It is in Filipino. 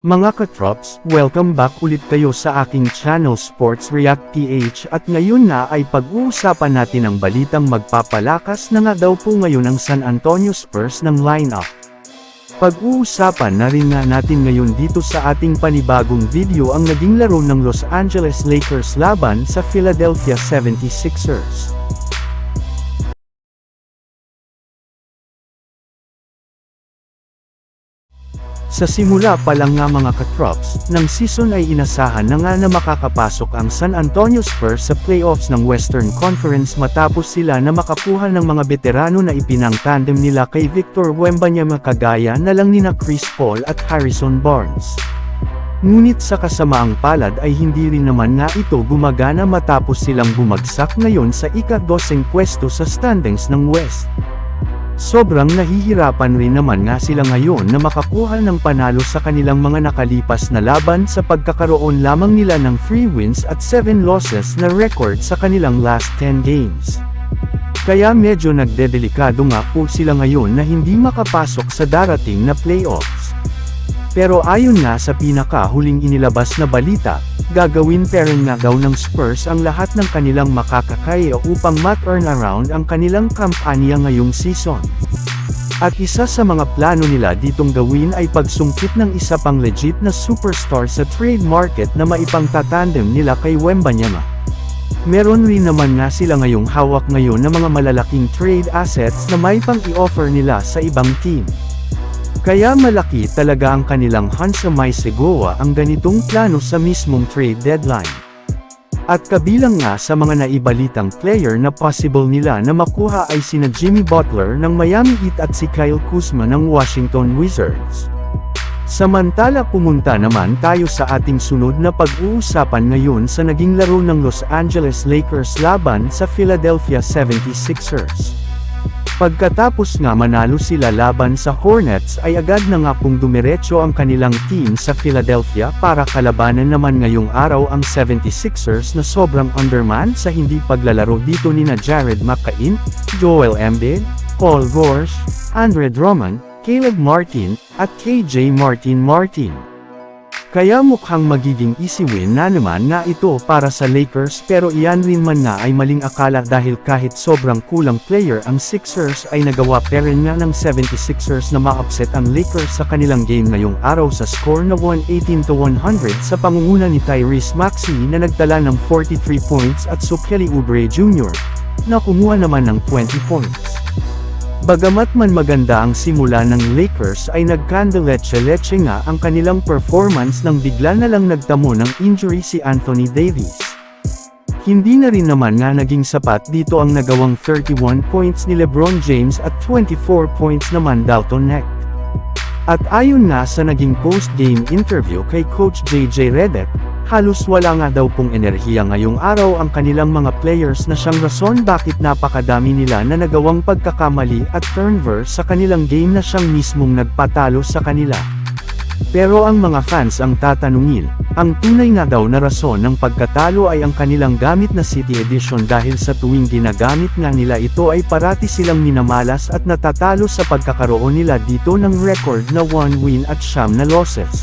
Mga katrops, welcome back ulit kayo sa aking channel Sports React PH at ngayon na ay pag-uusapan natin ang balitang magpapalakas na nga daw po ngayon ang San Antonio Spurs ng lineup. Pag-uusapan na rin nga natin ngayon dito sa ating panibagong video ang naging laro ng Los Angeles Lakers laban sa Philadelphia 76ers. Sa simula pa lang nga mga katrops, ng season ay inasahan na nga na makakapasok ang San Antonio Spurs sa playoffs ng Western Conference matapos sila na makakuha ng mga veterano na ipinang tandem nila kay Victor Wembanyama kagaya na lang nina Chris Paul at Harrison Barnes. Ngunit sa kasamaang palad ay hindi rin naman nga ito gumagana matapos silang bumagsak ngayon sa ika-doseng pwesto sa standings ng West. Sobrang nahihirapan rin naman nga sila ngayon na makakuha ng panalo sa kanilang mga nakalipas na laban sa pagkakaroon lamang nila ng 3 wins at 7 losses na record sa kanilang last 10 games. Kaya medyo nagdedelikado nga po sila ngayon na hindi makapasok sa darating na playoffs. Pero ayon nga sa pinakahuling inilabas na balita, gagawin pa rin nga daw ng Spurs ang lahat ng kanilang makakakaya upang ma-turn around ang kanilang kampanya ngayong season. At isa sa mga plano nila ditong gawin ay pagsungkit ng isa pang legit na superstar sa trade market na maipangtatandem nila kay Wembanyama. Meron rin naman nga sila ngayong hawak ngayon ng mga malalaking trade assets na may pang i-offer nila sa ibang team. Kaya malaki talaga ang kanilang Hansa May Segoa ang ganitong plano sa mismong trade deadline. At kabilang nga sa mga naibalitang player na possible nila na makuha ay sina Jimmy Butler ng Miami Heat at si Kyle Kuzma ng Washington Wizards. Samantala pumunta naman tayo sa ating sunod na pag-uusapan ngayon sa naging laro ng Los Angeles Lakers laban sa Philadelphia 76ers. Pagkatapos nga manalo sila laban sa Hornets ay agad na nga pong dumiretso ang kanilang team sa Philadelphia para kalabanan naman ngayong araw ang 76ers na sobrang underman sa hindi paglalaro dito ni na Jared McCain, Joel Embiid, Paul George, Andre Drummond, Caleb Martin, at KJ Martin Martin. Kaya mukhang magiging easy win na naman nga ito para sa Lakers pero iyan rin man nga ay maling akala dahil kahit sobrang kulang player ang Sixers ay nagawa pa rin nga ng 76ers na ma-upset ang Lakers sa kanilang game ngayong araw sa score na 118 to 100 sa pangunguna ni Tyrese Maxey na nagtala ng 43 points at Sukeli Oubre Jr. na kumuha naman ng 20 points. Bagamat man maganda ang simula ng Lakers ay nagkandaleche-leche nga ang kanilang performance nang bigla na lang nagtamo ng injury si Anthony Davis. Hindi na rin naman nga naging sapat dito ang nagawang 31 points ni LeBron James at 24 points naman Dalton Neck. At ayon nga sa naging post-game interview kay Coach JJ Redick, halos wala nga daw pong enerhiya ngayong araw ang kanilang mga players na siyang rason bakit napakadami nila na nagawang pagkakamali at turnover sa kanilang game na siyang mismong nagpatalo sa kanila. Pero ang mga fans ang tatanungin, ang tunay nga daw na rason ng pagkatalo ay ang kanilang gamit na City Edition dahil sa tuwing ginagamit nga nila ito ay parati silang minamalas at natatalo sa pagkakaroon nila dito ng record na 1 win at siyam na losses.